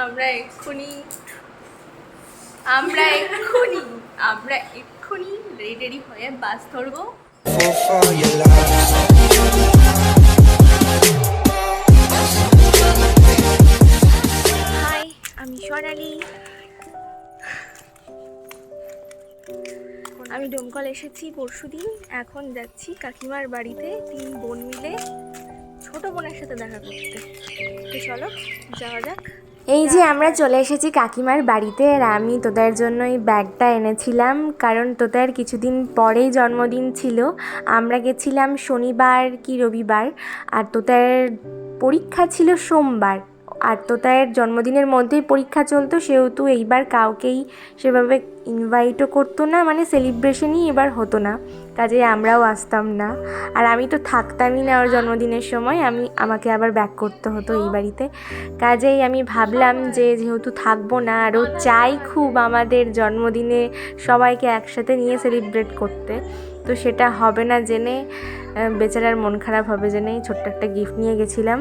আমরা এক্ষুনি আমরা এক্ষুনি আমরা এক্ষুনি রেডি রেডি হয়ে বাস ধরবো। আমি স্বর্ণালী আমি ডোমকল এসেছি পরশুদিন, এখন যাচ্ছি কাকিমার বাড়িতে তিন বোন মিলে, ছোট বোনের সাথে দেখা করতে। চলো, যাওয়া যাক। এই যে আমরা চলে এসেছি কাকিমার বাড়িতে আর আমি তোদের জন্য এই ব্যাগটা এনেছিলাম, কারণ তোদের কিছুদিন পরেই জন্মদিন ছিল। আমরা গেছিলাম শনিবার কি রবিবার, আর তোদের পরীক্ষা ছিল সোমবার। আর তোদের জন্মদিনের মধ্যেই পরীক্ষা চলতো, সেহেতু এইবার কাউকেই সেভাবে ইনভাইটও করতো না মানে সেলিব্রেশনই এবার হতো না। কাজে আমরাও আসতাম না। আর আমি তো থাকতামই না ওর জন্মদিনের সময়, আমি, আমাকে আবার ব্যাক করতে হতো এই বাড়িতে। কাজেই আমি ভাবলাম যে যেহেতু থাকব না আরও চাই খুব আমাদের জন্মদিনে সবাইকে একসাথে নিয়ে সেলিব্রেট করতে। তো সেটা হবে না জেনে বেচারার মন খারাপ হবে জেনে ছোট্ট একটা গিফট নিয়ে গেছিলাম।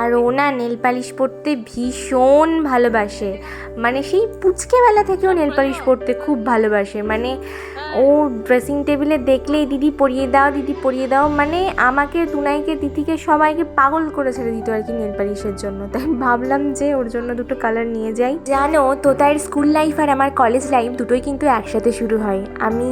আর ও না নেল পালিশ পরতে ভীষণ ভালোবাসে। মানে সেই পুচকেবেলা থেকেও নেল পালিশ পরতে খুব ভালোবাসে। মানে ও ড্রেসিং টেবিলে দেখলেই দিদি পরিয়ে দাও, দিদি পরিয়ে দাও মানে আমাকে টুনাইকে দিদিকে সবাইকে পাগল করে ছেড়ে দিত আর কি নেল পালিশের জন্য। তাই ভাবলাম যে ওর জন্য দুটো কালার নিয়ে যাই। জানো তো তার স্কুল লাইফ আর আমার কলেজ লাইফ দুটোই কিন্তু একসাথে শুরু হয়। আমি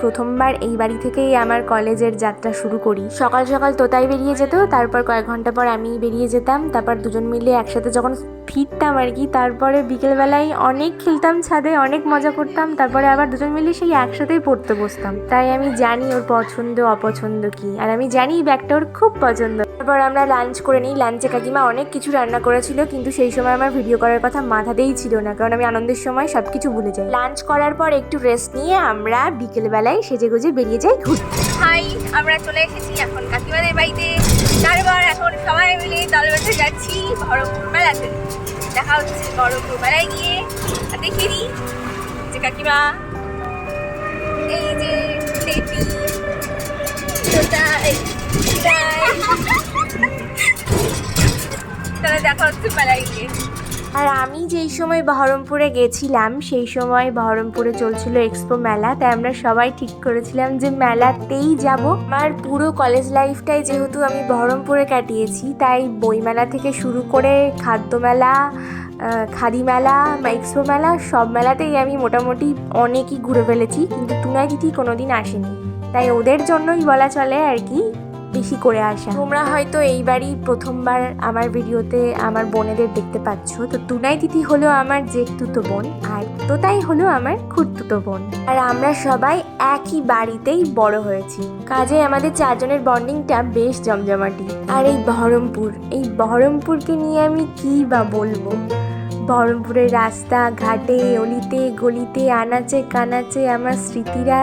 প্রথমবার এই বাড়ি থেকেই আমার কলেজের যাত্রা শুরু করি। সকাল সকাল তোতাই বেরিয়ে যেত, তারপর কয়েক ঘণ্টা পর আমি বেরিয়ে যেতাম। তারপর দুজন মিলে একসাথে যখন ফিরতাম আর কি, তারপরে বিকেলবেলায় অনেক খেলতাম ছাদে, অনেক মজা করতাম। তারপরে আবার দুজন মিলে সেই একসাথেই পড়তে বসতাম। তাই আমি জানি ওর পছন্দ, অপছন্দ কি। আর আমি জানি ব্যাগটা ওর খুব পছন্দ। তারপর আমরা লাঞ্চ করে নিই। লাঞ্চে কাকিমা অনেক কিছু রান্না করেছিল, কিন্তু সেই সময় আমার ভিডিও করার কথা মাথাতেই ছিল না, কারণ আমি আনন্দের সময় সব কিছু ভুলে যাই। লাঞ্চ করার পর একটু রেস্ট নিয়ে আমরা বিকেলবেলায় সেজে গুজে বেরিয়ে যাই ঘুরতে। হাই আমরা চলে এসেছি এখন কাকিমাদের বাড়িতে। তারপর এখন সবাই মিলে দল বেঁধে যাচ্ছি বহরমপুর মেলাতে। দেখা হচ্ছে বহরমপুর মেলায় গিয়ে। দেখিয়ে দিই যে কাকিমা, এই যে? তাহলে দেখা হচ্ছে মেলায় আর আমি যেই সময় বহরমপুরে গেছিলাম, সেই সময় বহরমপুরে চলছিল এক্সপো মেলা। তাই আমরা সবাই ঠিক করেছিলাম যে মেলাতেই যাব। আমার পুরো কলেজ লাইফটাই যেহেতু আমি বহরমপুরে কাটিয়েছি, তাই বইমেলা থেকে শুরু করে খাদ্য মেলা খাদি মেলা বা এক্সপো মেলা, সব মেলাতেই আমি মোটামুটি অনেকই ঘুরে ফেলেছি। কিন্তু টুনাই দিদি কোনোদিন আসেনি। তাই ওদের জন্যই বলা চলে আর কি বেশি করে আসা তোমরা হয়তো এইবারই প্রথমবার আমার ভিডিওতে আমার বোনেদের দেখতে পাচ্ছ। তো তুনাই দিদি হলো আমার জেঠতুতো বোন, আর তোতাই হলো আমার খুঁড়তুতো বোন। আর আমরা সবাই একই বাড়িতেই বড় হয়েছি। কাজে আমাদের চারজনের বন্ডিংটা বেশ জমজমাটি। আর এই বহরমপুর, এই বহরমপুরকে নিয়ে আমি কি বা বলব? বহরমপুরের রাস্তা, ঘাটে, অলিতে, গলিতে, আনাচে, কানাচে আমার স্মৃতিরা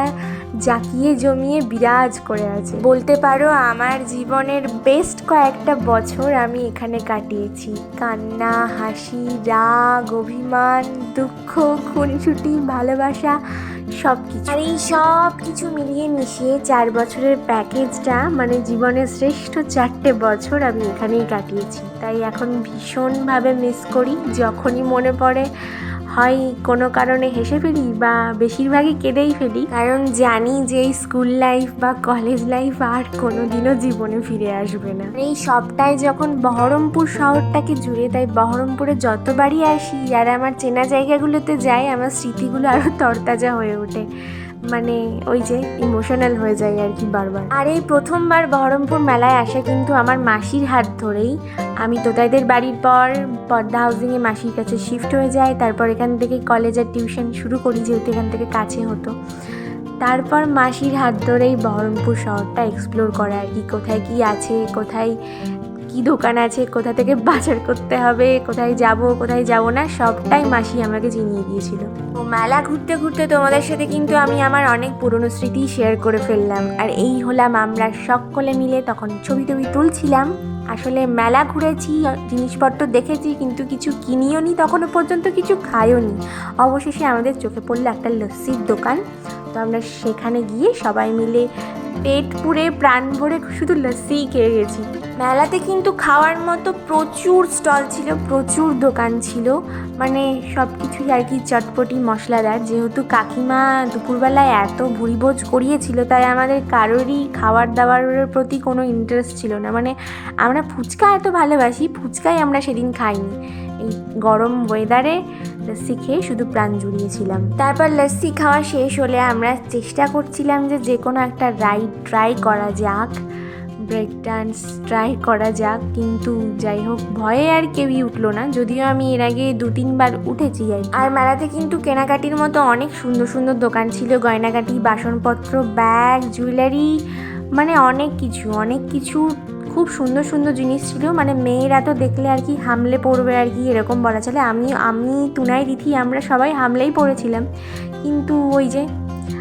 জাকিয়ে জমিয়ে বিরাজ করে আছে। বলতে পারো, আমার জীবনের বেস্ট কয়েকটা বছর আমি এখানে কাটিয়েছি। কান্না, হাসি, রাগ, অভিমান, দুঃখ খুনছুটি ভালোবাসা সব কিছু আর এই সব কিছু মিলিয়ে মিশিয়ে চার বছরের প্যাকেজটা মানে জীবনের শ্রেষ্ঠ চারটে বছর আমি এখানেই কাটিয়েছি। তাই এখন ভীষণভাবে মিস করি, যখনই মনে পড়ে হয় কোনো কারণে হেসে ফেলি বা বেশিরভাগই কেঁদেই ফেলি। কারণ জানি যে এই স্কুল লাইফ বা কলেজ লাইফ আর কোনো দিনও জীবনে ফিরে আসবে না। এই সবটাই যখন বহরমপুর শহরটাকে জুড়ে, তাই বহরমপুরে যতবারই আসি আর আমার চেনা জায়গাগুলোতে যাই, আমার স্মৃতিগুলো আরও তরতাজা হয়ে ওঠে। মানে ওই যে ইমোশনাল হয়ে যায় আর কি বারবার। আর এই প্রথমবার বহরমপুর মেলায় আসা কিন্তু আমার মাসির হাত ধরেই। আমি তোতাইদের বাড়ির পর পদ্মা হাউজিংয়ে মাসির কাছে শিফট হয়ে যায়। তারপর এখান থেকে কলেজ আর টিউশন শুরু করি যেহেতু এখান থেকে কাছে হতো। তারপর মাসির হাত ধরেই বহরমপুর শহরটা এক্সপ্লোর করা আর কি, কোথায় কি আছে, কোথায় কি দোকান আছে, কোথা থেকে বাজার করতে হবে, কোথায় যাব কোথায় যাব না, সবটাই মাসি আমাকে চিনিয়ে দিয়েছিল। তো মেলা ঘুরতে ঘুরতে তোমাদের সাথে কিন্তু আমি আমার অনেক পুরনো স্মৃতি শেয়ার করে ফেললাম। আর এই হলাম আমরা সকলে মিলে তখন ছবি টবি তুলছিলাম। আসলে মেলা ঘুরেছি, জিনিসপত্র দেখেছি, কিন্তু কিছু কিনিও নি তখনও পর্যন্ত, কিছু খাইও নি অবশেষে আমাদের চোখে পড়ল একটা লস্যির দোকান। তো আমরা সেখানে গিয়ে সবাই মিলে পেট পুড়ে প্রাণ ভরে শুধু লস্যিই খেয়ে গেছি। মেলাতে কিন্তু খাওয়ার মতো প্রচুর স্টল ছিল, প্রচুর দোকান ছিল। মানে সব কিছুই আর কি চটপটি মশলাদার। যেহেতু কাকিমা দুপুরবেলায় এত ভুরিভোজ করিয়েছিল, তাই আমাদের কারোরই খাবার দাবারের প্রতি কোনো ইন্টারেস্ট ছিল না। মানে আমরা ফুচকা এত ভালোবাসি, ফুচকাই আমরা সেদিন খাইনি। এই গরম ওয়েদারে লস্যি খেয়ে শুধু প্রাণ জুড়িয়েছিলাম। তারপর লস্যি খাওয়া শেষ হলে আমরা চেষ্টা করছিলাম যে যে কোনো একটা রাইড ট্রাই করা যাক ব্রেক ডান্স ট্রাই করা যাক, কিন্তু যাই হোক, ভয়ে আর কেউই উঠল না। যদিও আমি এর আগে দু তিনবার উঠেছি আর আর মেলাতে কিন্তু কেনাকাটির মতো অনেক সুন্দর সুন্দর দোকান ছিল গয়নাকাটি বাসনপত্র ব্যাগ জুয়েলারি মানে অনেক কিছু অনেক কিছু খুব সুন্দর সুন্দর জিনিস ছিল। মানে মেয়েরা তো দেখলে আর কি হামলে পড়বে আর কি এরকম বলা চলে। আমি আমি, তুনাই দিথি আমরা সবাই হামলেই পড়েছিলাম। কিন্তু ওই যে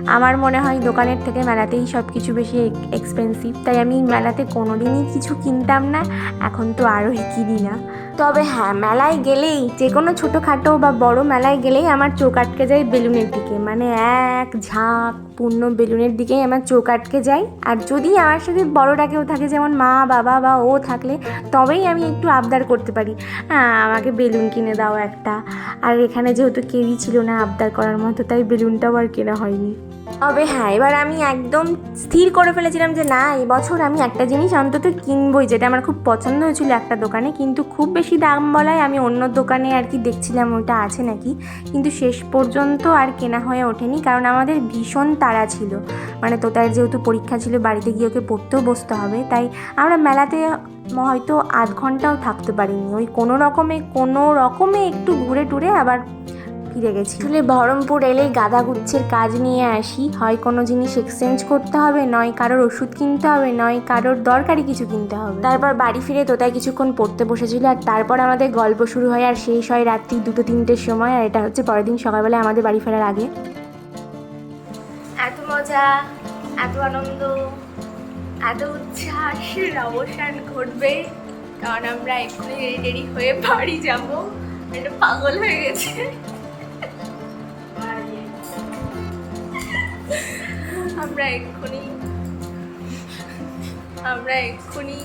আমার মনে হয় দোকানের থেকে মেলাতেই সব কিছু বেশি এক্সপেন্সিভ তাই আমি মেলাতে কোনো দিনই কিছু কিনতাম না। এখন তো আরোই কিনি না। তবে হ্যাঁ মেলায় গেলেই যে কোনো ছোটোখাটো বা বড় মেলায় গেলেই আমার চোখ আটকে যায় বেলুনের দিকে। মানে এক ঝাঁক পূর্ণ বেলুনের দিকেই আমার চোখ আটকে যায়। আর যদি আমার সাথে বড়রা কেউ থাকে, যেমন মা, বাবা বা ও থাকলে, তবেই আমি একটু আবদার করতে পারি। হ্যাঁ আমাকে বেলুন কিনে দাও একটা। আর এখানে যেহেতু কেউই ছিল না আবদার করার মতো, তাই বেলুনটাও আর কেনা হয়নি। তবে হ্যাঁ এবার আমি একদম স্থির করে ফেলেছিলাম যে না এবছর আমি একটা জিনিস অন্তত কিনবই, যেটা আমার খুব পছন্দ হয়েছিল একটা দোকানে, কিন্তু খুব বেশি দাম বলায় আমি অন্য দোকানে আর কি দেখছিলাম ওটা আছে নাকি, কিন্তু শেষ পর্যন্ত আর কেনা হয়ে ওঠেনি, কারণ আমাদের ভীষণ তাড়া ছিল। মানে তোতার যেহেতু পরীক্ষা ছিল, বাড়িতে গিয়ে ওকে পড়তেও বসতে হবে, তাই আমরা মেলাতে হয়তো আধ ঘন্টাও থাকতে পারিনি। ওই কোনো রকমে কোনো রকমে একটু ঘুরে টুরে আবার ফিরে গেছি। আসলে বহরমপুর এলেই গাদা গুচ্ছের কাজ নিয়ে আসি। হয় কোনো জিনিস এক্সচেঞ্জ করতে হবে নয় কারোর ওষুধ কিনতে হবে নয় কারোর দরকারি কিছু কিনতে হবে। তারপর বাড়ি ফিরে তোতায় কিছুক্ষণ পড়তে বসেছিল আর তারপর আমাদের গল্প শুরু হয় আর শেষ হয় রাত্রি দুটো তিনটের সময় আর এটা হচ্ছে পরের দিন সকালবেলা আমাদের বাড়ি ফেরার আগে। এত মজা এত আনন্দ এত উচ্ছ্বাসের অবসান ঘটবে। কারণ আমরা এক্ষুনি রেডি রেডি হয়ে বাড়ি যাব। এটা পাগল হয়ে গেছে। আমরা এক্ষুনি আমরা এক্ষুনি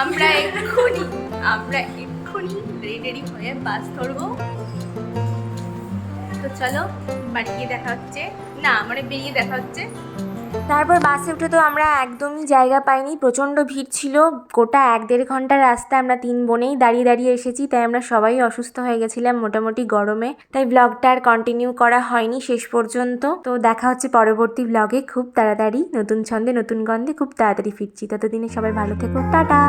আমরা এক্ষুনি আমরা এক্ষুনি রেডি হয়ে বাস ধরবো। তো চলো, বাড়ি গিয়ে দেখা হচ্ছে। না মানে বেরিয়ে দেখা হচ্ছে। তারপর বাসে উঠে তো আমরা একদমই জায়গা পাইনি। প্রচণ্ড ভিড় ছিল। গোটা এক দেড় ঘণ্টার রাস্তা আমরা তিন বোনেই দাঁড়িয়ে দাঁড়িয়ে এসেছি, তাই আমরা সবাই অসুস্থ হয়ে গেছিলাম মোটামুটি গরমে। তাই ব্লগটা আর কন্টিনিউ করা হয়নি শেষ পর্যন্ত। তো দেখা হচ্ছে পরবর্তী ব্লগে খুব তাড়াতাড়ি নতুন ছন্দে, নতুন গন্ধে খুব তাড়াতাড়ি ফিরছি। ততদিনে সবাই ভালো থেকো। টাটা!